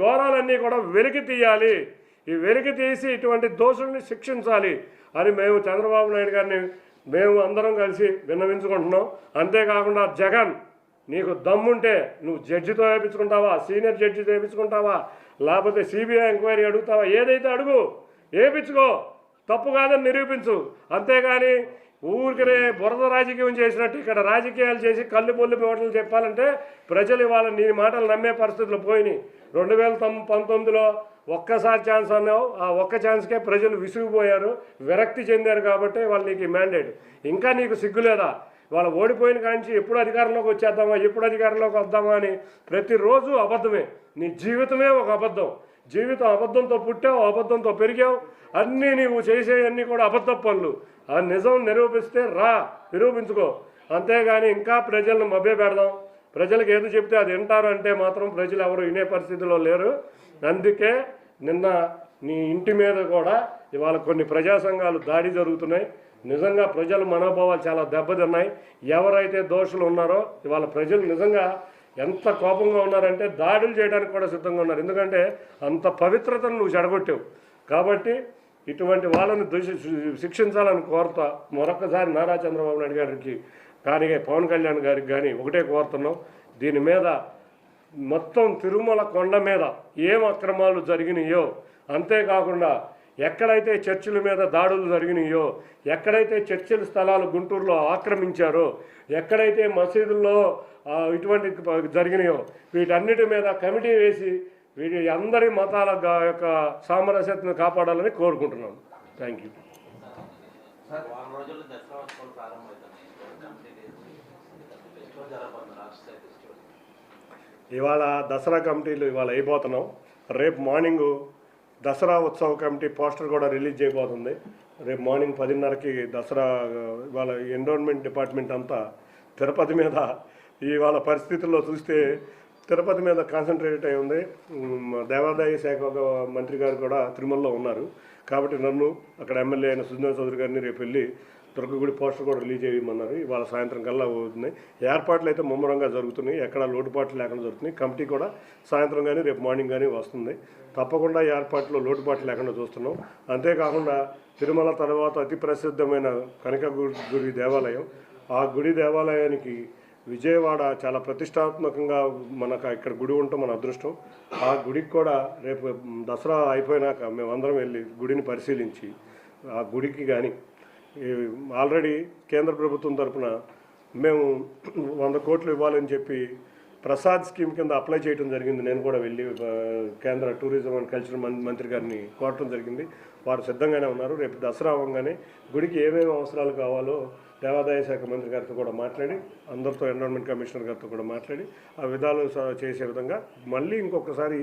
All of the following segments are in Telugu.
ఘోరాలన్నీ కూడా వెలికి తీయాలి. ఈ వెలికి తీసి ఇటువంటి దోషుల్ని శిక్షించాలి అని మేము చంద్రబాబు నాయుడు గారిని మేము అందరం కలిసి విన్నవించుకుంటున్నాం. అంతేకాకుండా జగన్ నీకు దమ్ముంటే నువ్వు జడ్జితో వేయించుకుంటావా సీనియర్ జడ్జితో వేయించుకుంటావా లేకపోతే సిబిఐ ఎంక్వైరీ అడుగుతావా? ఏదైతే అడుగు వేయించుకో తప్పు కాదని నిరూపించు. అంతేగాని ఊరికనే బురద రాజకీయం చేసినట్టు ఇక్కడ రాజకీయాలు చేసి కళ్ళు బొల్లు మాటలు చెప్పాలంటే ప్రజలు ఇవాళ నీ మాటలు నమ్మే పరిస్థితులు పోయినాయి. రెండు వేల తొమ్ పంతొమ్మిదిలో ఒక్కసారి ఛాన్స్ అన్నావు. ఆ ఒక్క ఛాన్స్కే ప్రజలు విసిగిపోయారు. విరక్తి చెందారు కాబట్టి వాళ్ళు నీకు మ్యాండేట్ ఇంకా నీకు సిగ్గులేదా? వాళ్ళు ఓడిపోయిన కాంచి ఎప్పుడు అధికారంలోకి వచ్చేద్దామా? ఎప్పుడు అధికారంలోకి వద్దామా అని ప్రతిరోజు అబద్ధమే. నీ జీవితమే ఒక అబద్ధం. జీవితం అబద్ధంతో పుట్టావు అబద్ధంతో పెరిగావు. అన్నీ నీవు చేసేవన్నీ కూడా అబద్ధ పనులు. ఆ నిజం నిరూపిస్తే రా నిరూపించుకో. అంతేగాని ఇంకా ప్రజలను మభ్యపెడదాం. ప్రజలకు ఏది చెప్తే అది వింటారు అంటే మాత్రం ప్రజలు ఎవరు వినే పరిస్థితిలో లేరు. అందుకే నిన్న నీ ఇంటి మీద కూడా ఇవాళ కొన్ని ప్రజా సంఘాలు దాడి జరుగుతున్నాయి. నిజంగా ప్రజల మనోభావాలు చాలా దెబ్బతిన్నాయి. ఎవరైతే దోషులు ఉన్నారో ఇవాళ ప్రజలు నిజంగా ఎంత కోపంగా ఉన్నారంటే దాడులు చేయడానికి కూడా సిద్ధంగా ఉన్నారు. ఎందుకంటే అంత పవిత్రతను నువ్వు చెడగొట్టావు. కాబట్టి ఇటువంటి వాళ్ళని దోషి శిక్షించాలని కోరుతా మరొకసారి నారా చంద్రబాబు నాయుడు గారికి కానీ పవన్ కళ్యాణ్ గారికి కానీ ఒకటే కోరుతున్నాం. దీని మీద మొత్తం తిరుమల కొండ మీద ఏం అక్రమాలు జరిగినాయో అంతేకాకుండా ఎక్కడైతే చర్చిల మీద దాడులు జరిగినాయో ఎక్కడైతే చర్చిల స్థలాలు గుంటూరులో ఆక్రమించారో ఎక్కడైతే మసీదుల్లో ఇటువంటి జరిగినాయో వీటన్నిటి మీద కమిటీ వేసి వీటి అందరి మతాల యొక్క సామరస్యతను కాపాడాలని కోరుకుంటున్నాను థ్యాంక్ యూ వారం ఇవాళ దసరా కమిటీలు ఇవాళ అయిపోతున్నాం. రేపు మార్నింగ్ దసరా ఉత్సవ కమిటీ పోస్టర్ కూడా రిలీజ్ చేయబోతుంది. రేపు మార్నింగ్ పదిన్నరకి దసరా ఇవాళ ఎన్విరాన్మెంట్ డిపార్ట్మెంట్ అంతా తిరుపతి మీద ఇవాళ పరిస్థితుల్లో చూస్తే తిరుపతి మీద కాన్సన్ట్రేట్ అయి ఉంది. దేవాదాయ శాఖ మంత్రి గారు కూడా తిరుమలలో ఉన్నారు. కాబట్టి నన్ను అక్కడ ఎమ్మెల్యే అయిన సుజనా చౌదరి గారిని రేపు వెళ్ళి దుర్గగుడి పోస్టర్ కూడా రిలీజ్ చేయమన్నారు. ఇవాళ సాయంత్రం కల్లా అవుతున్నాయి ఏర్పాట్లు అయితే ముమ్మరంగా జరుగుతున్నాయి. ఎక్కడ లోటుపాట్లు లేకుండా జరుగుతున్నాయి. కమిటీ కూడా సాయంత్రం కానీ రేపు మార్నింగ్ కానీ వస్తుంది. తప్పకుండా ఏర్పాట్లు లోటుపాట్లు లేకుండా చూస్తున్నాం. అంతేకాకుండా తిరుమల తర్వాత అతి ప్రసిద్ధమైన కనక గుడి దేవాలయం. ఆ గుడి దేవాలయానికి విజయవాడ చాలా ప్రతిష్టాత్మకంగా మనకు ఇక్కడ గుడి ఉంటాం మన అదృష్టం. ఆ గుడికి కూడా రేపు దసరా అయిపోయినాక మేమందరం వెళ్ళి గుడిని పరిశీలించి ఆ గుడికి కానీ ఆల్రెడీ కేంద్ర ప్రభుత్వం తరఫున మేము వంద కోట్లు ఇవ్వాలని చెప్పి ప్రసాద్ స్కీమ్ కింద అప్లై చేయడం జరిగింది. నేను కూడా వెళ్ళి కేంద్ర టూరిజం అండ్ కల్చర్ మంత్రి గారిని కోరటం జరిగింది. వారు సిద్ధంగానే ఉన్నారు. రేపు దసరా అవ్వగానే గుడికి ఏమేమి అవసరాలు కావాలో దేవాదాయ శాఖ మంత్రి గారితో కూడా మాట్లాడి అందరితో ఎన్విరాన్మెంట్ కమిషనర్ గారితో కూడా మాట్లాడి ఆ విధాలు స- చేసే విధంగా మళ్ళీ ఇంకొకసారి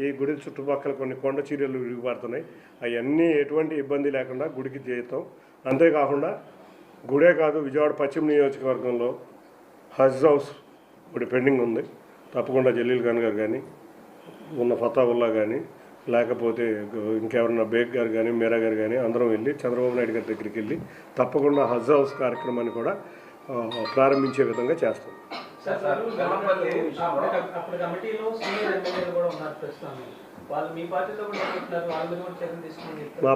ఈ గుడి చుట్టుపక్కల కొన్ని కొండ చీరలు విరిగిపడుతున్నాయి. అవన్నీ ఎటువంటి ఇబ్బంది లేకుండా గుడికి చేస్తాం. అంతేకాకుండా గుడే కాదు విజయవాడ పశ్చిమ నియోజకవర్గంలో హజ్ హౌస్ ఇప్పుడు పెండింగ్ ఉంది. తప్పకుండా జలీల్ ఖాన్ గారు కానీ ఉన్న ఫతావుల్లా కానీ లేకపోతే ఇంకెవరన్నా బేగ్ గారు కానీ మీరా గారు కానీ అందరం వెళ్ళి చంద్రబాబు నాయుడు గారి దగ్గరికి వెళ్ళి తప్పకుండా హజ్ హౌస్ కార్యక్రమాన్ని కూడా ప్రారంభించే విధంగా చేస్తాం. సార్ వెల్లంపల్లి అప్పుడు అప్పుడు కమిటీలో సీనియర్ ఎమ్మెల్యేలు కూడా ఉన్నారు ప్రస్తుతం. వాళ్ళు మీ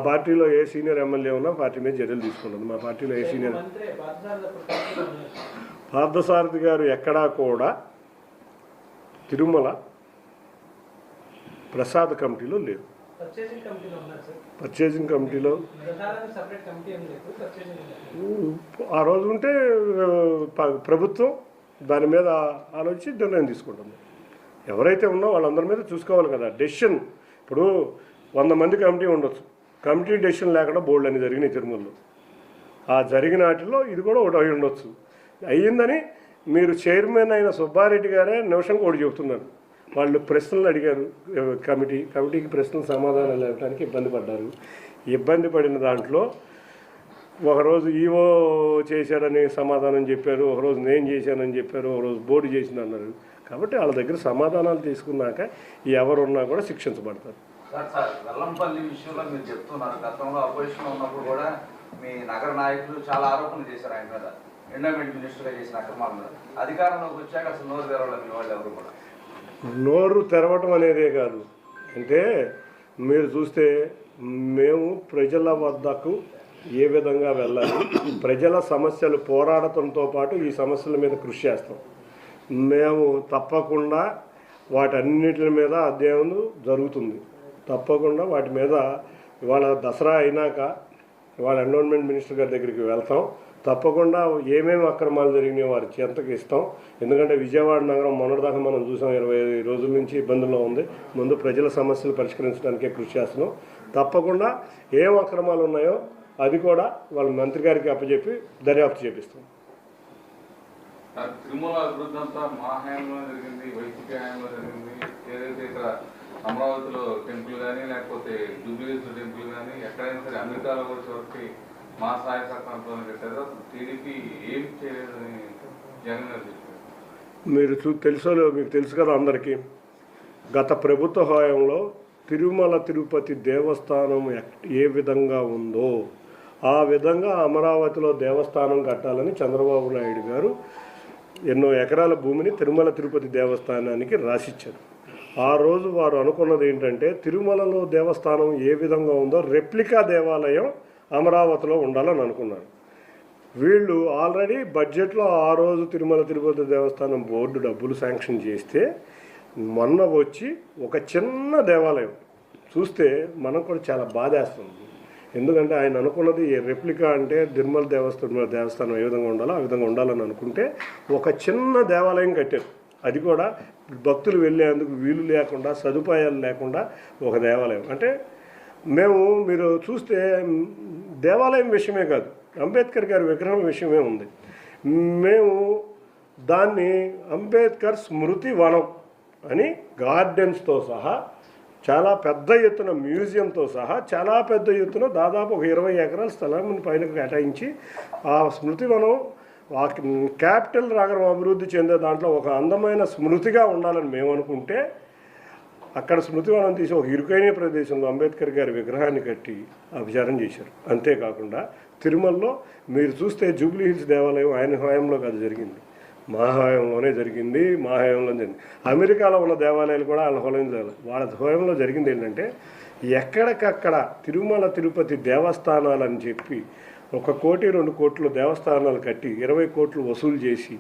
పార్టీలో ఏ సీనియర్ ఎమ్మెల్యే ఉన్నా పార్టీ మీద చర్యలు తీసుకుంటుంది మా పార్టీలో ఏ సీనియర్ పార్థసారథి గారు ఎక్కడా కూడా తిరుమల ప్రసాద్ కమిటీలో లేదు. పర్చేసింగ్ కమిటీలో. ఆ రోజు ఉంటే ప్రభుత్వం దాని మీద ఆలోచించి నిర్ణయం తీసుకుంటుంది. ఎవరైతే ఉన్నా వాళ్ళందరి మీద చూసుకోవాలి కదా. డెసిషన్ ఇప్పుడు వంద మంది కమిటీ ఉండొచ్చు. కమిటీ డెసిషన్ లేకుండా బోర్డు అని జరిగినాయి తిరుమలలో. ఆ జరిగిన వాటిలో ఇది కూడా ఒకటి అయి ఉండొచ్చు. అయ్యిందని మీరు చైర్మన్ అయిన సుబ్బారెడ్డి గారే నిమిషంకి ఒకటి చెబుతున్నారు. వాళ్ళు ప్రశ్నలు అడిగారు కమిటీ కమిటీకి ప్రశ్నలు సమాధానాలు ఇవ్వడానికి ఇబ్బంది పడ్డారు. ఇబ్బంది పడిన దాంట్లో ఒకరోజు ఈవో చేశాడని సమాధానం చెప్పారు ఒకరోజు నేను చేశానని చెప్పారు ఒకరోజు బోర్డు చేసింది అన్నారు కాబట్టి వాళ్ళ దగ్గర సమాధానాలు తీసుకున్నాక ఎవరున్నా కూడా శిక్షించబడతారు. వెల్లంపల్లి విషయంలో మీరు చెప్తున్నారు. గతంలో అపోజిషన్ ఉన్నప్పుడు కూడా మీ నగర నాయకులు చాలా ఆరోపణలు చేశారు ఆయన మీద. ఎండోమెంట్ మినిస్టర్గా చేసిన అక్రమాల మీద. అధికారంలోకి వచ్చాక అసలు నోరు తెరవడం మీ వాళ్ళు ఎవరు కూడా. నోరు తెరవటం అనేదే కాదు. అంటే మీరు చూస్తే మేము ప్రజల వద్దకు ఏ విధంగా వెళ్ళాలి ప్రజల సమస్యలు పోరాడటంతో పాటు ఈ సమస్యల మీద కృషి చేస్తాం. మేము తప్పకుండా వాటన్నిటి మీద అధ్యయనం జరుగుతుంది. తప్పకుండా వాటి మీద ఇవాళ దసరా అయినాక ఇవాళ ఎన్విరాన్మెంట్ మినిస్టర్ గారి దగ్గరికి వెళ్తాం. తప్పకుండా ఏమేమి అక్రమాలు జరిగినాయో వారి చెంతకి ఇస్తాం. ఎందుకంటే విజయవాడ నగరం మొన్నటిదాకా మనం చూసాం ఇరవై రోజుల నుంచి ఇబ్బందుల్లో ఉంది. ముందు ప్రజల సమస్యలు పరిష్కరించడానికే కృషి చేస్తున్నాం. తప్పకుండా ఏం అక్రమాలు ఉన్నాయో అది కూడా వాళ్ళ మంత్రి గారికి అప్పచెప్పి దర్యాప్తు చేపిస్తాం. తిరుమల అభివృద్ధి అంతా మా హయాంలో జరిగింది వైసీపీ హయాంలో జరిగింది. ఏదైతే ఇక్కడ అమరావతిలో టెంపుల్ కానీ లేకపోతే జూబ్లీస్ టెంపుల్ కానీ ఎక్కడైనా సరే అమెరికాలో కూడా చివరికి మా స్థాయి అసలు టీడీపీ ఏం చేయలేదని జగన్ గారు చెప్పారు. మీరు చూ తెలుసో మీకు తెలుసు కదా అందరికీ. గత ప్రభుత్వ హయాంలో తిరుమల తిరుపతి దేవస్థానం ఎక్- ఏ విధంగా ఉందో ఆ విధంగా అమరావతిలో దేవస్థానం కట్టాలని చంద్రబాబు నాయుడు గారు ఎన్నో ఎకరాల భూమిని తిరుమల తిరుపతి దేవస్థానానికి రాసిచ్చారు. ఆ రోజు వారు అనుకున్నది ఏంటంటే తిరుమలలో దేవస్థానం ఏ విధంగా ఉందో రెప్లికా దేవాలయం అమరావతిలో ఉండాలని అనుకున్నారు. వీళ్ళు ఆల్రెడీ బడ్జెట్లో ఆ రోజు తిరుమల తిరుపతి దేవస్థానం బోర్డు డబ్బులు శాంక్షన్ చేస్తే మొన్న వచ్చి ఒక చిన్న దేవాలయం చూస్తే మనకు కూడా చాలా బాధేస్తుంది. ఎందుకంటే ఆయన అనుకున్నది రెప్లికా అంటే తిరుమల దేవస్థానం దేవస్థానం ఏ విధంగా ఉండాలో ఆ విధంగా ఉండాలని అనుకుంటే ఒక చిన్న దేవాలయం కట్టారు. అది కూడా భక్తులు వెళ్ళేందుకు వీలు లేకుండా సదుపాయాలు లేకుండా ఒక దేవాలయం. అంటే మేము మీరు చూస్తే దేవాలయం విషయమే కాదు అంబేద్కర్ గారి విగ్రహం విషయమే ఉంది. మేము దాన్ని అంబేద్కర్ స్మృతి వనం అని గార్డెన్స్తో సహా చాలా పెద్ద ఎత్తున మ్యూజియంతో సహా చాలా పెద్ద ఎత్తున దాదాపు ఒక ఇరవై ఎకరాల స్థలం పైన కేటాయించి ఆ స్మృతి వనం ఆ క్యాపిటల్ నగరం అభివృద్ధి చెందే దాంట్లో ఒక అందమైన స్మృతిగా ఉండాలని మేము అనుకుంటే అక్కడ స్మృతివనం తీసి ఒక ఇరుకైన ప్రదేశంలో అంబేద్కర్ గారి విగ్రహాన్ని కట్టి అభిచారం చేశారు. అంతేకాకుండా తిరుమలలో మీరు చూస్తే జూబ్లీ హిల్స్ దేవాలయం ఆయన హయాంలో కాదు జరిగింది. మా హయాంలోనే జరిగింది మా హయాంలో జరిగింది. అమెరికాలో ఉన్న దేవాలయాలు కూడా వాళ్ళ హోలంలో వాళ్ళ హోయంలో జరిగింది ఏంటంటే ఎక్కడికక్కడ తిరుమల తిరుపతి దేవస్థానాలని చెప్పి ఒక కోటి రెండు కోట్లు దేవస్థానాలు కట్టి ఇరవై కోట్లు వసూలు చేసి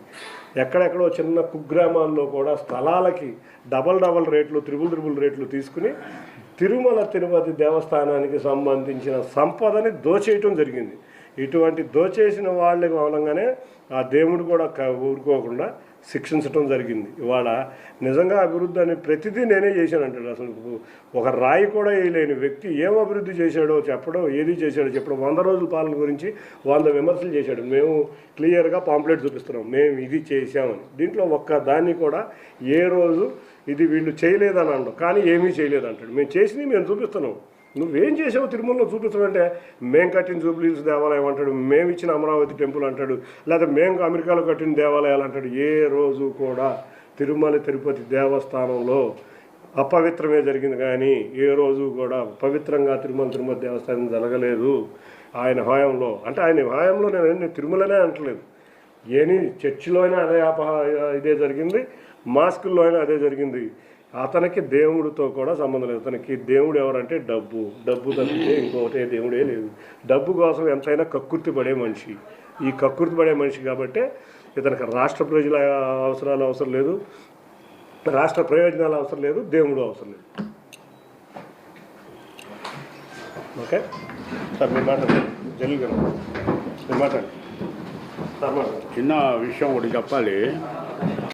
ఎక్కడెక్కడో చిన్న కుగ్రామాల్లో కూడా స్థలాలకి డబల్ డబల్ రేట్లు త్రిబుల్ త్రిబుల్ రేట్లు తీసుకుని తిరుమల తిరుపతి దేవస్థానానికి సంబంధించిన సంపదని దోచేయటం జరిగింది. ఇటువంటి దోచేసిన వాళ్ళ మూలంగానే ఆ దేవుడు కూడా క- ఊరుకోకుండా శిక్షించడం జరిగింది. ఇవాళ నిజంగా అభివృద్ధి అని ప్రతిదీ నేనే చేశాను అంటాడు అసలు ఒక రాయి కూడా వేయలేని వ్యక్తి ఏం అభివృద్ధి చేశాడో చెప్పడం ఏది చేశాడో చెప్పడం వంద రోజుల పాలన గురించి వంద విమర్శలు చేశాడు. మేము క్లియర్గా పాంప్లెట్ చూపిస్తున్నాం. మేము ఇది చేశామని. దీంట్లో ఒక్క దాన్ని కూడా ఏ రోజు ఇది వీళ్ళు చేయలేదని అనడం. కానీ ఏమీ చేయలేదు అంటాడు మేము చేసినవి మేము చూపిస్తున్నాం. నువ్వేం చేసావు తిరుమలలో చూపించమంటే మేము కట్టిన జూబ్లీస్ దేవాలయం అంటాడు మేము ఇచ్చిన అమరావతి టెంపుల్ అంటాడు లేదా మేము అమెరికాలో కట్టిన దేవాలయాలు అంటాడు. ఏ రోజు కూడా తిరుమల తిరుపతి దేవస్థానంలో అపవిత్రమే జరిగింది. కానీ ఏ రోజు కూడా పవిత్రంగా తిరుమల తిరుమల దేవస్థానం జరగలేదు. ఆయన హయాంలో అంటే ఆయన హయాంలో నేను తిరుమలనే అంటలేదు ఏని చర్చిలో అయినా అదే అప ఇదే జరిగింది మాస్కుల్లో అయినా అదే జరిగింది. అతనికి దేవుడితో కూడా సంబంధం లేదు. అతనికి దేవుడు ఎవరంటే డబ్బు. డబ్బు తప్పితే ఇంకొకటే దేవుడే లేదు. డబ్బు కోసం ఎంతైనా కక్కుర్తి పడే మనిషి. ఈ కక్కుర్తి పడే మనిషి కాబట్టి ఇతనికి రాష్ట్ర ప్రజల అవసరాలు అవసరం లేదు. రాష్ట్ర ప్రయోజనాలు అవసరం లేదు. దేవుడు అవసరం లేదు. ఓకే? సార్ మీ మాట జల్లి గారు మాట్లాడండి సార్ చిన్న విషయం ఒకటి చెప్పాలి.